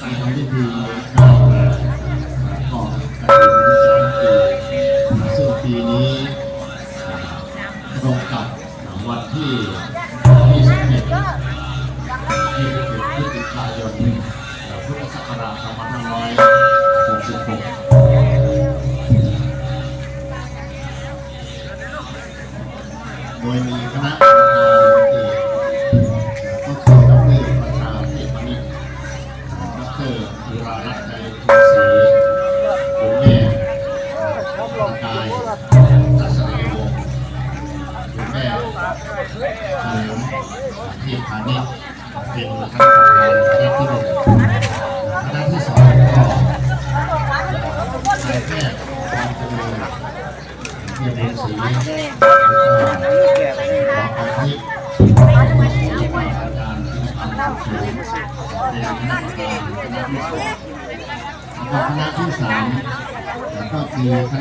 การทำพิธีบอกบอกซึ่งปีนี้ตรงกับวันที่21พฤศจิกายนพุทธศักราช2566โดยมีคณะ รารัตน์ใจทุศรีคุณแม่ประกายทัศนีวงศ์คุณแม่เฉลิมทีมพาณิชย์เป็นคณะประธานคณะที่หนึ่งคณะที่สองก็นายแพทย์ความเริญเยี่ยมบุญศรี คณะที่สามก็คือคณะ